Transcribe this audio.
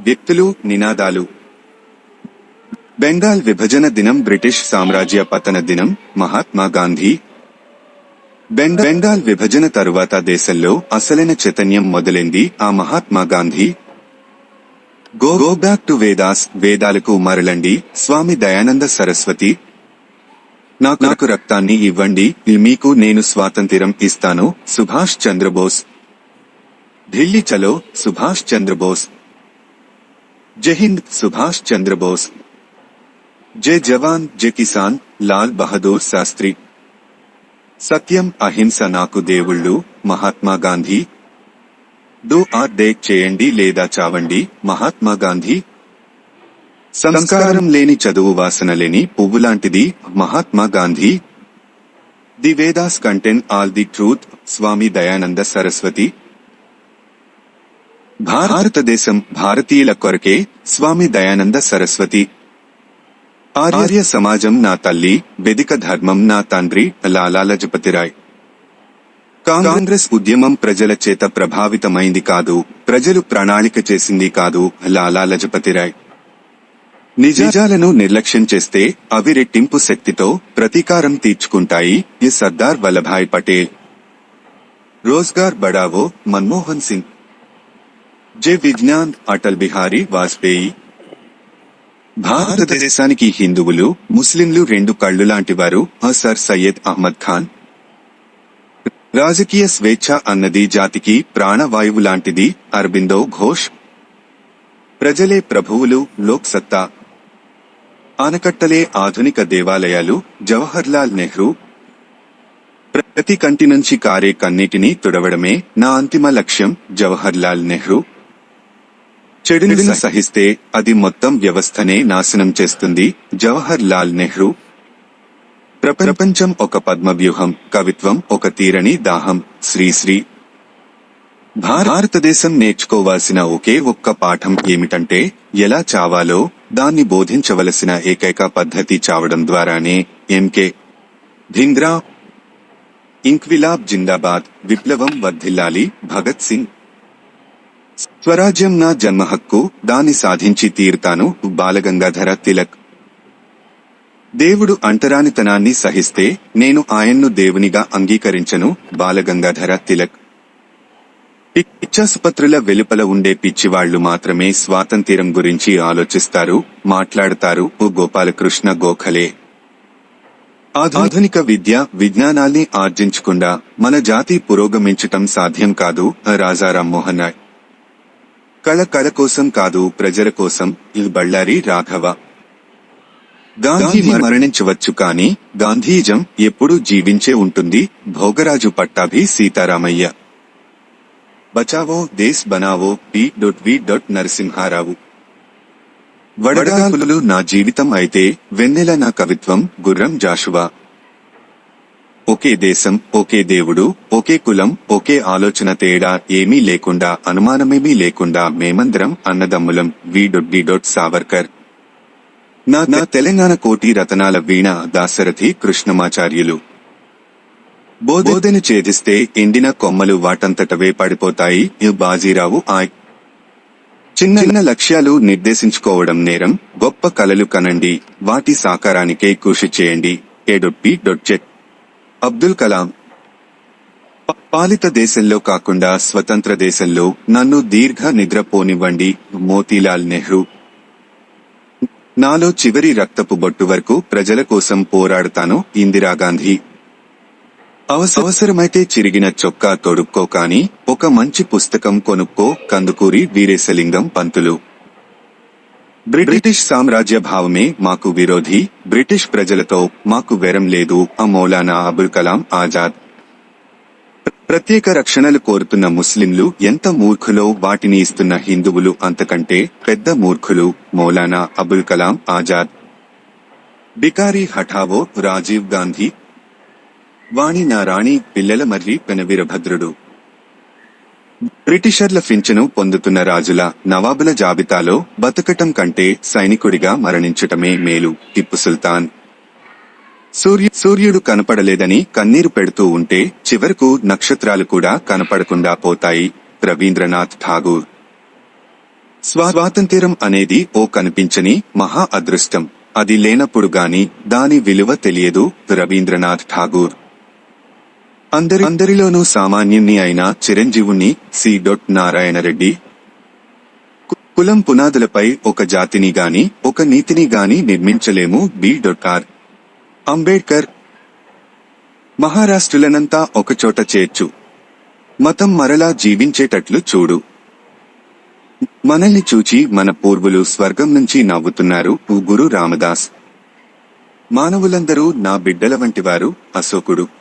వ్యక్తులు నినాదాలు. బెంగాల్ విభజన దినం బ్రిటిష్ సామ్రాజ్య పతన దినం మహాత్మా గాంధీ. బెంగాల్ విభజన తరువాత దేశంలో అసలైన చైతన్యం మొదలైంది ఆ Mahatma Gandhi. Go go back to Vedas వేదాలకు మరలండి స్వామి దయానంద సరస్వతి. నాకు నాకు రక్తాన్ని ఇవ్వండి మీకు నేను స్వాతంత్ర్యం ఇస్తాను సుభాష్ చంద్రబోస్. ఢిల్లీ చలో సుభాష్ చంద్రబోస్. జై హింద్ సుభాష్ చంద్రబోస్ జై జవాన్ జై కిసాన్ లాల్ బహదూర్ శాస్త్రి. సత్యం అహింస నాకు దేవుళ్ళు Mahatma Gandhi. Do or die చేయండి లేదా చావండి మహాత్మా గాంధీ. సంస్కారం లేని చదువు వాసన లేని పువ్వులాంటిది Mahatma Gandhi. The Vedas contain all the truth Swami Dayananda Saraswati. భారతదేశం భారతీయుల కొరకే స్వామి దయానంద సరస్వతి. ఆర్య సమాజం నా తల్లి వెదిక ధర్మం నా తండ్రి లాలా లజపతిరాయ్ కాంగ్రెస్ ఉద్యమం ప్రజల చేత ప్రభావితమైంది కాదు ప్రజలు ప్రణాళిక చేసింది కాదు లాలా లజపతిరాయ్ నిజాలను నిర్లక్ష్యం చేస్తే అవి రెట్టింపు శక్తితో ప్రతీకారం తీర్చుకుంటాయి ఈ సర్దార్ వల్లభాయ్ పటేల్. రోజ్గార్ బడావో మన్మోహన్ సింగ్. జై విజ్ఞాన్ అటల్ బిహారీ వాజ్పేయి. భారతదేశానికి హిందువులు ముస్లింలు రెండు కళ్ళు లాంటివారు సర్ సయ్యద్ అహ్మద్ ఖాన్. రాజకీయ స్వేచ్ఛ అన్నది జాతికి ప్రాణవాయువు లాంటిది అరబిందో ఘోష్. ప్రజలే ప్రభువులు లోక్ సత్తా ఆనకట్టలే ఆధునిక దేవాలయాలు జవహర్లాల్ నెహ్రూ. ప్రతి కంటి నుంచి కారే కన్నీటిని తుడవడమే నా అంతిమ లక్ష్యం జవహర్లాల్ నెహ్రూ. చెడుని సహిస్తే అది మొత్తం వ్యవస్థనే నాశనం చేస్తుంది. జవహర్ లాల్ నెహ్రూ. ప్రపంచం ఒక పద్మవ్యూహం కవిత్వం ఒక తీరని దాహం. శ్రీశ్రీ భారతదేశం నేర్చుకోవాల్సిన ఒకే ఒక్క పాఠం ఏమిటంటే ఎలా చావాలో దాన్ని బోధించవలసిన ఏకైక పద్ధతి చావడం ద్వారానే ఎంకే. భింగ్రా ఇంక్విలాబ్ జిందాబాద్. విప్లవం వర్ధిల్లాలి. భగత్ సింగ్. స్వరాజ్యం నా జన్మ హక్కు దాన్ని సాధించి తీరుతాను బాలగంగాధర తిలక్. దేవుడు అంటరానితనాన్ని సహిస్తే నేను ఆయన్ను దేవునిగా అంగీకరించను బాలగంగాధర తిలక్. పిచ్చాసుపత్రుల వెలుపల ఉండే పిచ్చివాళ్ళు మాత్రమే స్వాతంత్ర్యం గురించి ఆలోచిస్తారు మాట్లాడతారు ఓ గోపాలకృష్ణ గోఖలే. ఆధునిక విద్య విజ్ఞానాల్ని ఆర్జించకుండా మన జాతి పురోగమించటం సాధ్యం కాదు రాజారాం మోహన్ రాయ్. కళ కళ కోసం కాదు ప్రజల కోసం. ఇది బళ్ళారి రాఘవ. గాంధీ మరణించవచ్చు కాని గాంధీజం ఎప్పుడూ జీవించే ఉంటుంది. భోగరాజు పట్టాభి సీతారామయ్య. బచావో దేశ్ బనావో B dot V dot Narasimha Rao. వడగాలులు నా జీవితం అయితే వెన్నెల నా కవిత్వం గుర్రం జాషువా. ఒకే దేశం ఒకే దేవుడు ఒకే కులం ఒకే ఆలోచన తేడా ఏమీ లేకుండా అనుమానమేమీ లేకుండా మేమందరం అన్నదమ్ములం వి డొట్ సావర్కర్. నా నా తెలంగాణ కోటి రతనాల వీణ దాశరథి కృష్ణమాచార్యులు. బోధోదన ఛేదిస్తే ఎండిన కొమ్మలు వాటంతటవే పడిపోతాయి బాజీరావు ఆయ్. చిన్న చిన్న లక్ష్యాలు నిర్దేశించుకోవడం నేరం గొప్ప కలలు కనండి వాటి సాకారానికే కృషి చేయండి ఏడొప్పి డొట్చెట్ అబ్దుల్ కలాం పాలిత దేశంలో కాకుండా స్వతంత్ర దేశంలో నన్ను దీర్ఘ నిద్రపోనివ్వండి మోతీలాల్ నెహ్రూ. నాలో చివరి రక్తపు బొట్టు వరకు ప్రజల కోసం పోరాడతాను ఇందిరాగాంధీ అవస- అవసరమైతే చిరిగిన చొక్కా తొడుక్కో కాని ఒక మంచి పుస్తకం కొనుక్కో కందుకూరి వీరేశలింగం పంతులు. బ్రిటిష్ సామ్రాజ్య భావమే మాకు విరోధి బ్రిటిష్ ప్రజలతో మాకు వెరం లేదు ఆ మౌలానా అబుల్ కలాం ఆజాద్. ప్రత్యేక రక్షణలు కోరుతున్న ముస్లింలు ఎంత మూర్ఖులో వాటిని ఇస్తున్న హిందువులు అంతకంటే పెద్ద మూర్ఖులు మౌలానా అబుల్ కలాం ఆజాద్. బికారి హఠావో రాజీవ్ గాంధీ. వాణి నా రాణి పిల్లల మర్రి పెనవీరభద్రుడు. బ్రిటిషర్ల ఫించను పొందుతున్న రాజుల నవాబుల జాబితాలో బతకటం కంటే సైనికుడిగా మరణించటమే మేలు టిప్పు సుల్తాన్. సూర్య సూర్యుడు కనపడలేదని కన్నీరు పెడుతూ ఉంటే చివరకు నక్షత్రాలు కూడా కనపడకుండా పోతాయి రవీంద్రనాథ్ ఠాగూర్. స్వాతంత్ర్యం అనేది ఓ కనిపించని మహా అదృష్టం. అది లేనప్పుడు గాని దాని విలువ తెలియదు రవీంద్రనాథ్ ఠాగూర్. అందరి అందరిలోనూ సామాన్యుణ్ణి అయిన చిరంజీవుణ్ణి సి. డొట్. నారాయణరెడ్డి. రెడ్డి కులం పునాదులపై ఒక జాతిని గాని ఒక నీతిని గాని నిర్మించలేము బి. డొట్. ఆర్. అంబేడ్కర్. మహారాష్ట్రులనంతా ఒకచోట చేర్చు. మతం మరలా జీవించేటట్లు చూడు. మనల్ని చూచి మన పూర్వులు స్వర్గం నుంచి నవ్వుతున్నారు గురు రామదాస్. మానవులందరూ నా బిడ్డల వంటివారు అశోకుడు.